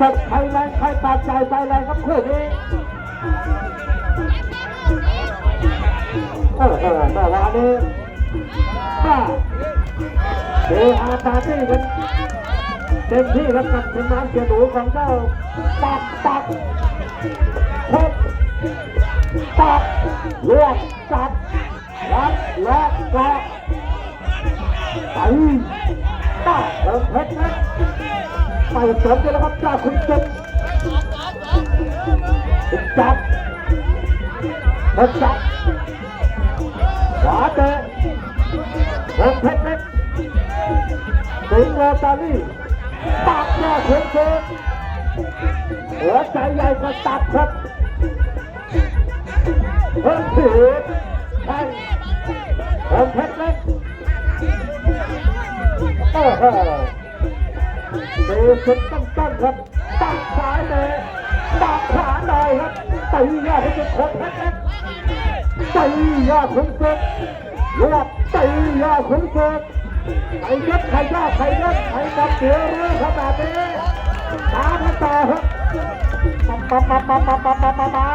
สดใครแรงใครปากใจใจแรงครับคู่นี้โอ้โหเมื่อวานนี้ป้าเดฮาปาร์ตี้กันเต็มที่แล้วกับทีมงานเสียหนูของเจ้าปักปักพบปักเลวกจับรัดและกะไปป้าเดินเพชรนะ ไปเสริมกันแล้วครับจ้าคุณจุ๊บคุณจับคุณจับขวาเตะเดินเพชรเล็กสิงห์โรตารี่ปักหน้าคุณจุ๊บหัวใจใหญ่กว่าตับครับเพิ่มถือใช่เดินเพชรเล็กโอ้โห ตะสุดต้นต้นครับตักซ้ายเตะตักขาหน่อยครับตียอดให้จุดคตรเพชรตียอดขุนศึกรวบตียอดขุนศึกไอ้ยัดใครยอดใครยัดใครกับเสือเรือครับแบบนี้ตามกันต่อครับมามามามามามามามา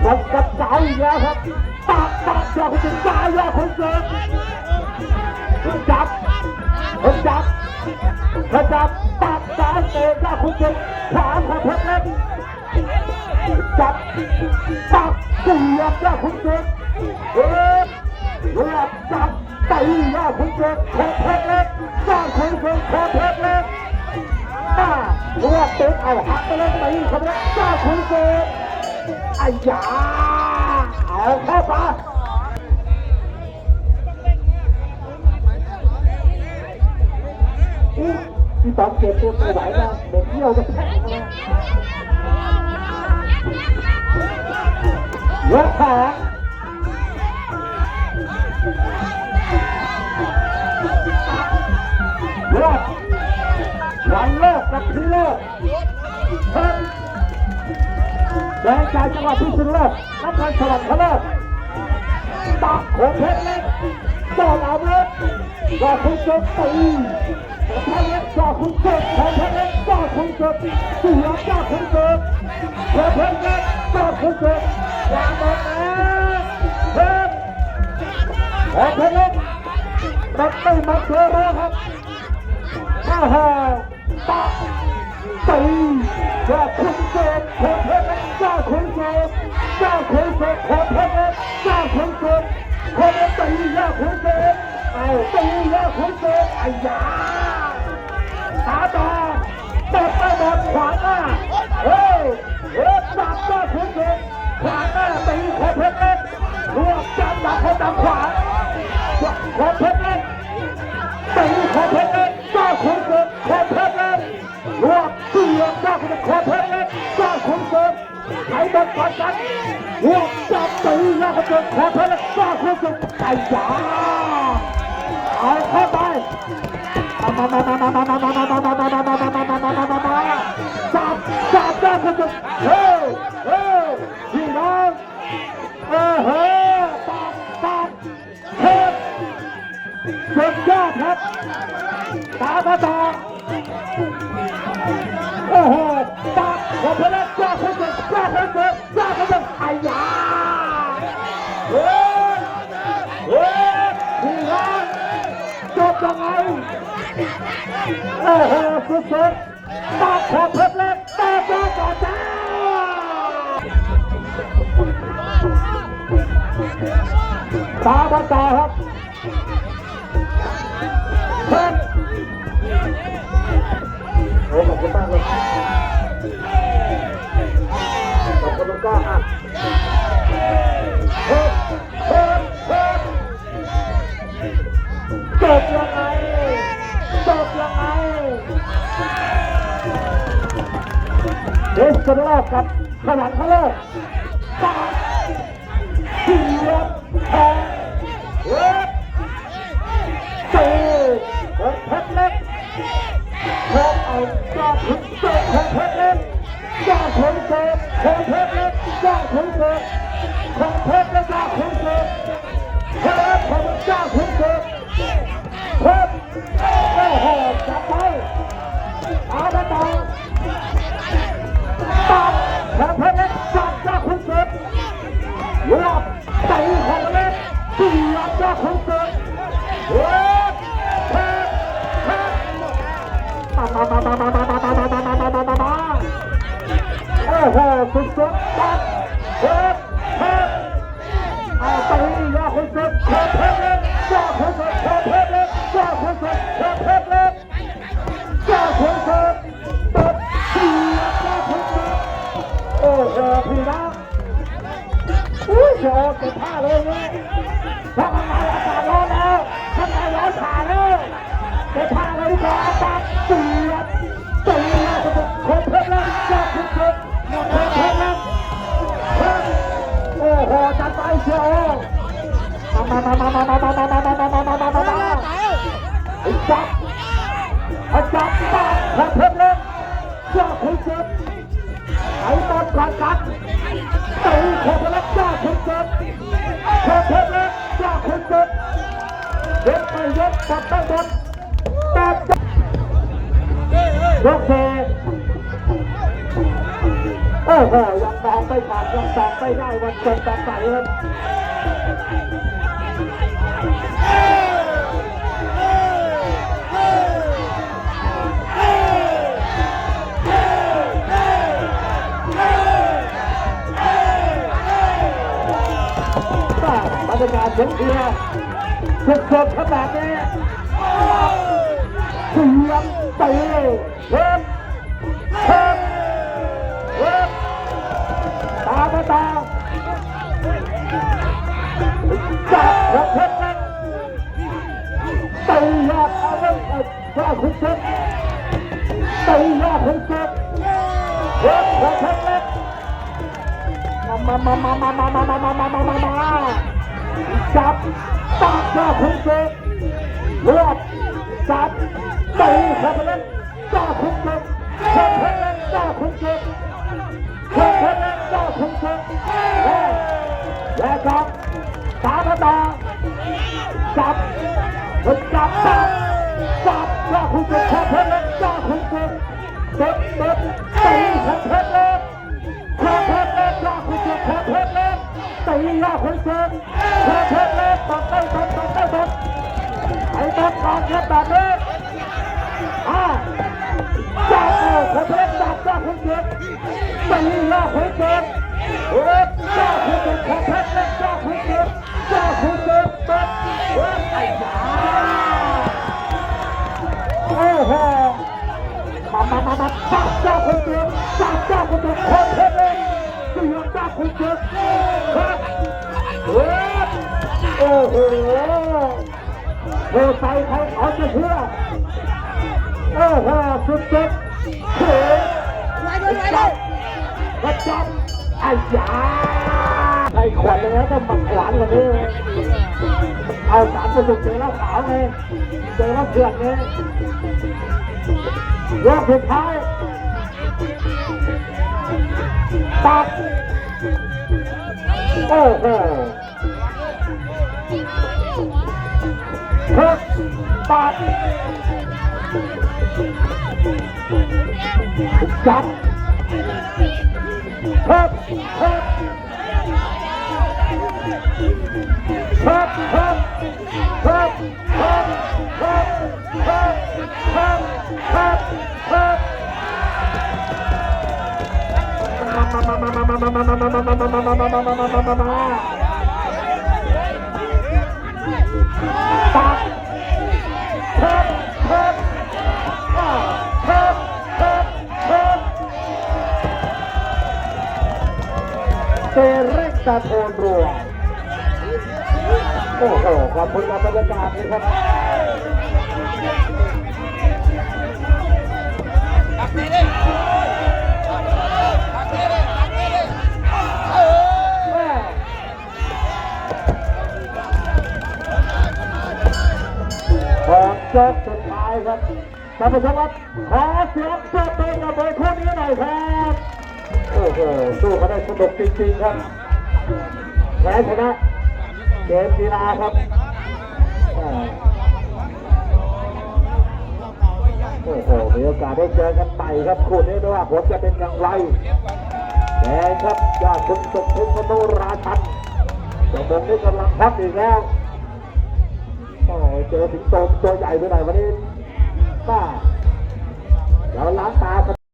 หมดกับเสาอีกแล้วครับตักตักยอดขุนศึกตายยอดขุนศึกคุณจับคุณจับ คุณจับตัดสายเตะหน้าคุณเจิขวาของเพชรเล็กจับตัดเสียบหน้าคุณเจิเอ๊ะเรียบจับตีหน้าคุณเจิของเพชรเล็กหน้างคุณเจิของเพชรเล็กมาเรียบติดเอาหักไปเล่นตีเขาไปหน้างคุณเจิไอ้ยาเอาเข้าไป พี่ต๋อมเก็บตัวไม่ไหวแล้วเด็กเที่ยวจะแพ้ยกขาเลิกวันเลิกกับพี่เลิกเพิ่มแดงใจจังหวัดพิษณุโลกนักการสวัสดิ์เขาเลิกตักโขงเพชรเล็กจอมอาวุธ ว่าคุณจะตีพระเล็กเจ้าคุณเกิดพระเล็กเจ้าคุณเกิดเสือเจ้าคุณเกิดพระเล็กเจ้าคุณเกิดวางหมดแล้วเพิ่มพระเล็กรับไม่มาเจอแล้วครับอ้าวตักตีเจ้าคุณเกิดพระเล็กเจ้าคุณเกิดเจ้าคุณเกิดพระเล็กเจ้าคุณเกิดพระเล็กตีเจ้าคุณเกิด เอาตีเจ้าคุณเกิดไอ้ยาขาต่อตบไปหมดขวางหน้าเฮ้ยเฮ้ยจับก็คุณเด็กขวางหน้าตีขอเพชรเล็กรวบจับหลังคนดังขวาขอเพชรเล็กตีขอเพชรเล็กก็คุณเด็กขอเพชรเล็กรวบเสียบก็คุณขอเพชรเล็กก็คุณเด็กใครบอลก่อนกันรวบจับตีแล้วคุณเด็กขอเพชรเล็กก็คุณเด็กไก่ยา จับจับจับคุณจะเฮ้ยเฮ้ยพี่น้องเออเฮ้ยตับตับเฮ้ยสุดยอดครับตามมาต่อโอ้โหตับหัวเพลินจ้าคุณจะจ้าคุณ โอ้โหสุดๆตาขอเพชรเล็กตาตาต่อจ้าตาตาครับเพชรโอ้ขอบคุณมากเลยขอบคุณก้าอะ ชนโลกครับขนาดพระโลกสามสี่แปดเล็กสี่เพชรเล็กเพชรเอาจอดถึงเจอเพชรเล็กจอดถึงเจอเพชรเล็กจอดถึงเจอ 来们大家挥手我等一大家挥手我拍拍哒哒哒哒哒哒哒哒哒哒哒哒哒二号选手三二三二等一下 ตียอดคุณสุดเพิ่มเพิ่มเลยยอดคุณเพิ่มเพิ่มเลยเพิ่มโอ้โหจัดไปเชียวมามามามามามามามามามามามามามาจับจับตัดเพิ่มเพิ่มเลยยอดคุณสุดไอ้บอลก่อนกันตีเพิ่มเพิ่มเลยยอดคุณเพิ่มเพิ่มเลยยอดคุณสุดเย็บไปย็บตัดไปบอล ยกเทโอ้โหยังมองไม่ผ่านยังตอบไม่ได้วันเกิดตาใสครับบรรยากาศเสียงเชียร์สดๆขนาดนี้เสียง ตีเพิ่มเพิ่มเพิ่มตามมาตาจับหัวเพชรเล็กตียอดอาวุธเจ้าคุณเจ็บตียอดคุณเจ็บเจ็บหัวเพชรเล็กมามามามามามามามามามามามาจับตัดเจ้าคุณเจ็บรวบจับตีหัวเพชรเล็กเจ้าคุณเด็กเด็กคนนั้นเจ้าคุณเด็กเด็กคนนั้นเจ้าคุณเด็กและครับสามต่จับจับจับจับเจ้าคุณเด็กเด็กคนนั้นเจ้าคุณเด็กเด็กเด็กตีเด็กเด็กเด็กเด็กเด็กเจ้าคุณเด็กเด็กเด็กตีเจ้าคุณเด็กเด็กเด็กตัดได้ตัดตัดได้ตัดไอ้ตัดก่อนครัแบบนี้ คุณเจ็บเฮ้ยเจ้าคุณเจ็บของเพชรเล็กเจ้าคุณเจ็บเจ้าคุณเจ็บเปิดเฮ้ยไอ้ยาโอ้โหมามามามาจับเจ้าคุณเจ็บจับเจ้าคุณเจ็บขอเพชรเล็กตียอดเจ้าคุณเจ็บครับเฮ้ยโอ้โหโอ้ใส่ใครเอาจะเชื่อโอ้โหสุดเจ็บเฮ้ยจับ มาจับไอ้ยาไอ้ขวัญเลยนะก็มาขวานกันนี่เอาสามกระสุนเจอแล้วขาวไงเจอแล้วเถื่อนไงยกสุดท้ายตัดโอ้โหฮึบตัดจับ ครับครับครับครับครับครับครับครับครับครับครับมามามามามามามามามามามามามามา เตเร่งตาโทนรัวโอ้โหขอบคุณกับบรรยากาศนะครับแม่ของโจ๊กสุดท้ายครับท่านผู้ชมครับขอเสียงปรบมือกับมวยคู่นี้หน่อยครับ โอ้โหสู้กันได้สนุกจริงๆครับแพ้ชนะเกมกีฬาครับโอ้โหมีโอกาสได้เจอกันใหม่ครับคู่นี้ไม่ว่าผลจะเป็นอย่างไรแดงครับยอดคุณสมพงษ์มโนราชันเจ้าบงนี่กำลังพักอีกแล้วโอ้เจอสิงโตตัวใหญ่ไปหน่อยวันนี้ป้าเราล้างตากัน